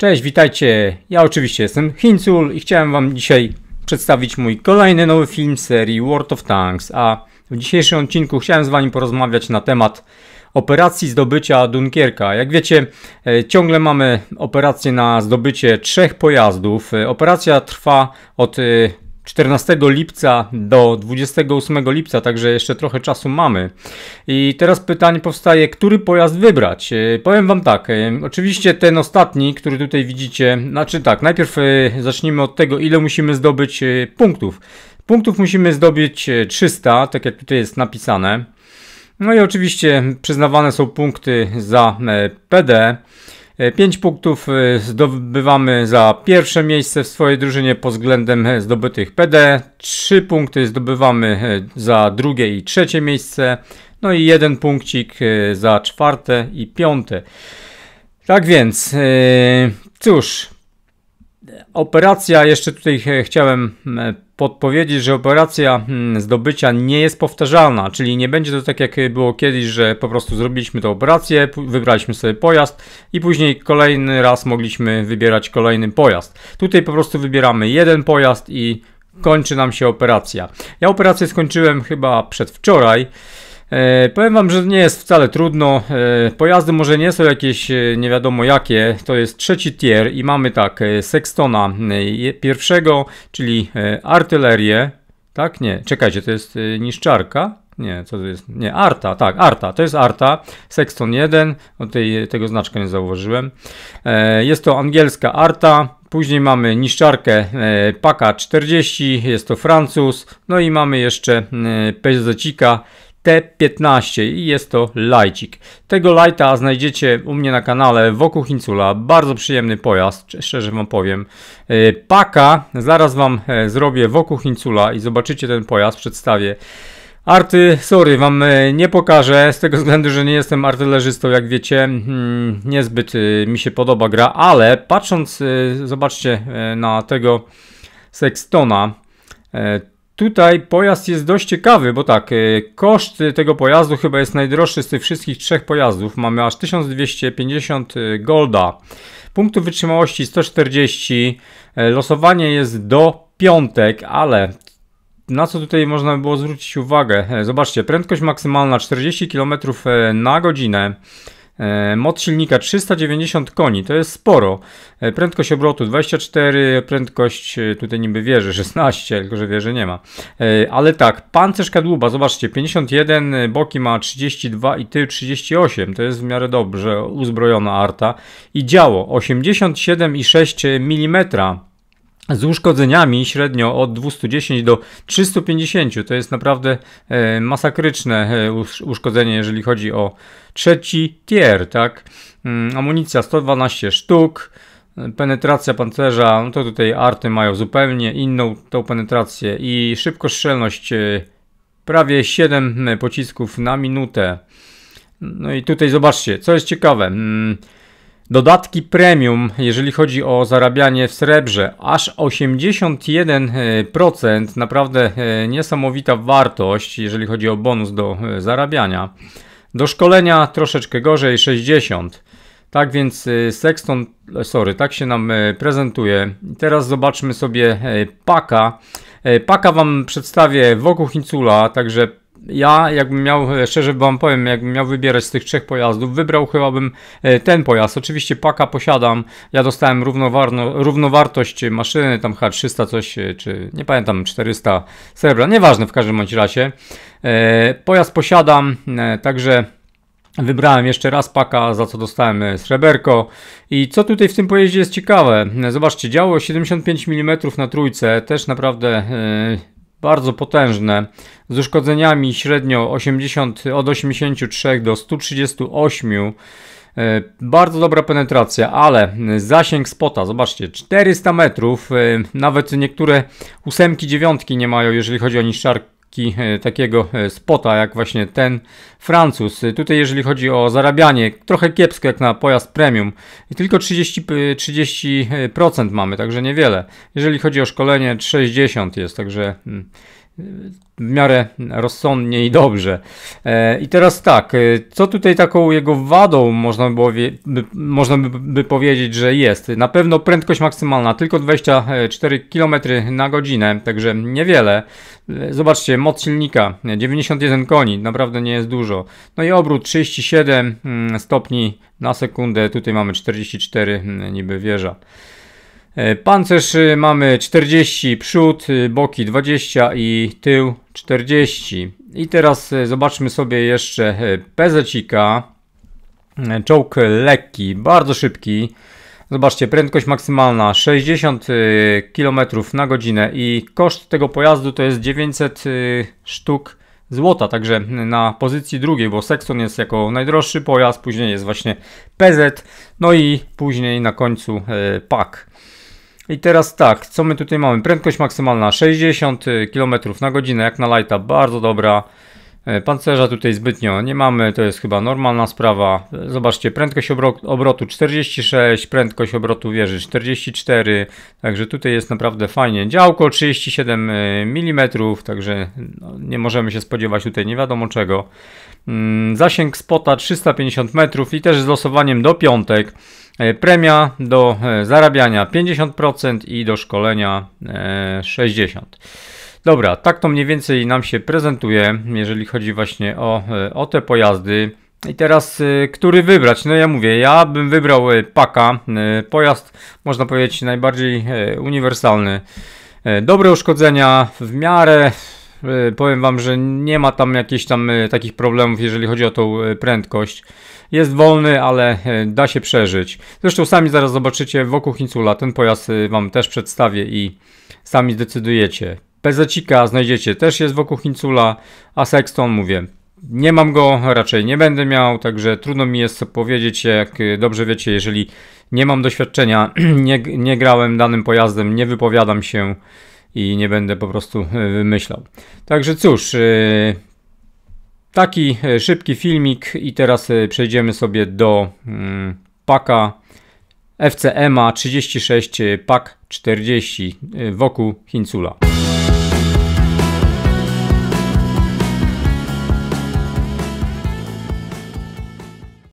Cześć, witajcie. Ja oczywiście jestem Hincul i chciałem wam dzisiaj przedstawić mój kolejny nowy film serii World of Tanks, a w dzisiejszym odcinku chciałem z wami porozmawiać na temat operacji zdobycia Dunkierka. Jak wiecie, e, ciągle mamy operację na zdobycie trzech pojazdów. E, Operacja trwa od e, 14 lipca do 28 lipca, także jeszcze trochę czasu mamy. I teraz pytanie powstaje, który pojazd wybrać? E, Powiem Wam tak, e, oczywiście ten ostatni, który tutaj widzicie, znaczy tak, najpierw e, zacznijmy od tego, ile musimy zdobyć punktów. Punktów musimy zdobyć e, 300, tak jak tutaj jest napisane. No i oczywiście przyznawane są punkty za PD. 5 punktów e, zdobywamy za pierwsze miejsce w swojej drużynie pod względem e, zdobytych PD. 3 punkty zdobywamy e, za drugie i trzecie miejsce. No i jeden punkcik e, za czwarte i piąte. Tak więc, e, cóż, Operacja, jeszcze tutaj e, chciałem e, podpowiedzieć, że operacja mm, zdobycia nie jest powtarzalna, czyli nie będzie to tak jak było kiedyś, że po prostu zrobiliśmy tę operację, wybraliśmy sobie pojazd i później kolejny raz mogliśmy wybierać kolejny pojazd. Tutaj po prostu wybieramy jeden pojazd i kończy nam się operacja. Ja operację skończyłem chyba przedwczoraj. E, powiem Wam, że nie jest wcale trudno. E, pojazdy może nie są jakieś e, nie wiadomo jakie. To jest trzeci tier i mamy tak Sextona pierwszego, czyli artylerię. Tak? Nie, czekajcie, to jest niszczarka. Nie, co to jest? Nie, Arta, tak, Arta, to jest Arta, Sexton 1, o tej, tego znaczka nie zauważyłem. E, jest to angielska Arta, później mamy niszczarkę e, Paka 40, jest to Francuz, no i mamy jeszcze e, PZcika T15 i jest to lajcik. Tego lighta znajdziecie u mnie na kanale wokół Hincula. Bardzo przyjemny pojazd, sz- szczerze wam powiem. E, Paka zaraz wam e, zrobię wokół Hincula i zobaczycie ten pojazd, przedstawię. Arty, sorry, wam e, nie pokażę, z tego względu, że nie jestem artylerzystą, jak wiecie. Mm, Niezbyt mi się podoba gra, ale patrząc, zobaczcie na tego Sextona. E, Tutaj pojazd jest dość ciekawy, bo tak, e, koszt tego pojazdu chyba jest najdroższy z tych wszystkich trzech pojazdów. Mamy aż 1250 golda. Punktów wytrzymałości 140. e, Losowanie jest do piątek, ale na co tutaj można by było zwrócić uwagę? E, Zobaczcie, prędkość maksymalna 40 km na godzinę. E, Moc silnika 390 koni, to jest sporo. E, Prędkość obrotu 24, prędkość e, tutaj niby wieży 16, tylko że wieży nie ma. Ale tak, pancerz kadłuba, zobaczcie, 51, e, boki ma 32 i tył 38, to jest w miarę dobrze uzbrojona arta. I działo 87,6 mm z uszkodzeniami średnio od 210 do 350. To jest naprawdę e, masakryczne e, usz- uszkodzenie, jeżeli chodzi o trzeci tier, tak? Mm, amunicja 112 sztuk. e, Penetracja pancerza, no to tutaj arty mają zupełnie inną tą penetrację i szybkostrzelność prawie 7 pocisków na minutę. No i tutaj zobaczcie, co jest ciekawe. Dodatki premium, jeżeli chodzi o zarabianie w srebrze, aż 81%, naprawdę e, niesamowita wartość, jeżeli chodzi o bonus do e, zarabiania. Do szkolenia troszeczkę gorzej, 60. Tak więc e, Sexton, e, sorry, tak się nam e, prezentuje. Teraz zobaczmy sobie e, paka. E, Paka wam przedstawię wokół Hincula, także ja jakbym miał, e, szczerze wam powiem, jakbym miał wybierać z tych trzech pojazdów, wybrał chyba bym e, ten pojazd. Oczywiście paka posiadam, ja dostałem równowartość maszyny, tam H300 coś, e, czy nie pamiętam, 400 srebra, nieważne w każdym bądź razie. Pojazd posiadam, także Wybrałem jeszcze raz paka, za co dostałem sreberko. I co tutaj w tym pojeździe jest ciekawe? Zobaczcie, działo 75 mm na trójce, też naprawdę bardzo potężne. Z uszkodzeniami średnio 80, od 83 do 138. E, Bardzo dobra penetracja, ale zasięg spota, zobaczcie, 400 metrów, e, nawet niektóre ósemki, dziewiątki nie mają, jeżeli chodzi o niszczarki takiego e, spota, jak właśnie ten Francuz. E, Tutaj jeżeli chodzi o zarabianie, trochę kiepsko jak na pojazd premium, i tylko 30, p- 30% mamy, także niewiele. Jeżeli chodzi o szkolenie, 60 jest, także mm, w miarę rozsądnie i dobrze. E, I teraz tak, e, co tutaj taką jego wadą można, było by, można by, by, powiedzieć, że jest? Na pewno prędkość maksymalna tylko 24 km na godzinę, także niewiele. E, zobaczcie, moc silnika 91 koni, naprawdę nie jest dużo. No i obrót 37 mm, stopni na sekundę, tutaj mamy 44 mm, niby wieża. E, pancerz y, mamy 40, przód, y, boki 20 i tył 40. I teraz y, zobaczmy sobie jeszcze pezecika. E, czołg lekki, bardzo szybki. Zobaczcie, prędkość maksymalna 60 km na godzinę i koszt tego pojazdu to jest 900 sztuk złota, także na pozycji drugiej, bo Sexton jest jako najdroższy pojazd, później jest właśnie PZ, no i później na końcu e, PAK. I teraz tak, co my tutaj mamy? Prędkość maksymalna 60 km na godzinę, jak na lighta, bardzo dobra. E, pancerza tutaj zbytnio nie mamy, to jest chyba normalna sprawa. Zobaczcie, prędkość obrotu 46, prędkość obrotu wieży 44, także tutaj jest naprawdę fajnie. Działko 37 mm, także no, nie możemy się spodziewać tutaj nie wiadomo czego. Mm, zasięg spota 350 metrów i też z losowaniem do piątek. E, premia do e, zarabiania 50% i do szkolenia 60%. E, Dobra, tak to mniej więcej nam się prezentuje, jeżeli chodzi właśnie o, o te pojazdy. I teraz, który wybrać? No ja mówię, ja bym wybrał Paka, pojazd można powiedzieć najbardziej uniwersalny. Dobre uszkodzenia, w miarę powiem Wam, że nie ma tam jakichś tam takich problemów, jeżeli chodzi o tą prędkość. Jest wolny, ale e, da się przeżyć. Zresztą sami zaraz zobaczycie wokół Hincula. Ten pojazd e, Wam też przedstawię i sami zdecydujecie. Pezacika znajdziecie też jest wokół Hincula, a Sexton mówię, nie mam go, raczej nie będę miał, także trudno mi jest powiedzieć, jak e, dobrze wiecie, jeżeli nie mam doświadczenia, nie, nie grałem danym pojazdem, nie wypowiadam się i nie będę po prostu wymyślał. Także cóż, Taki e, szybki filmik i teraz e, przejdziemy sobie do mm, paka FCMA 36 pak 40 wokół Hincula.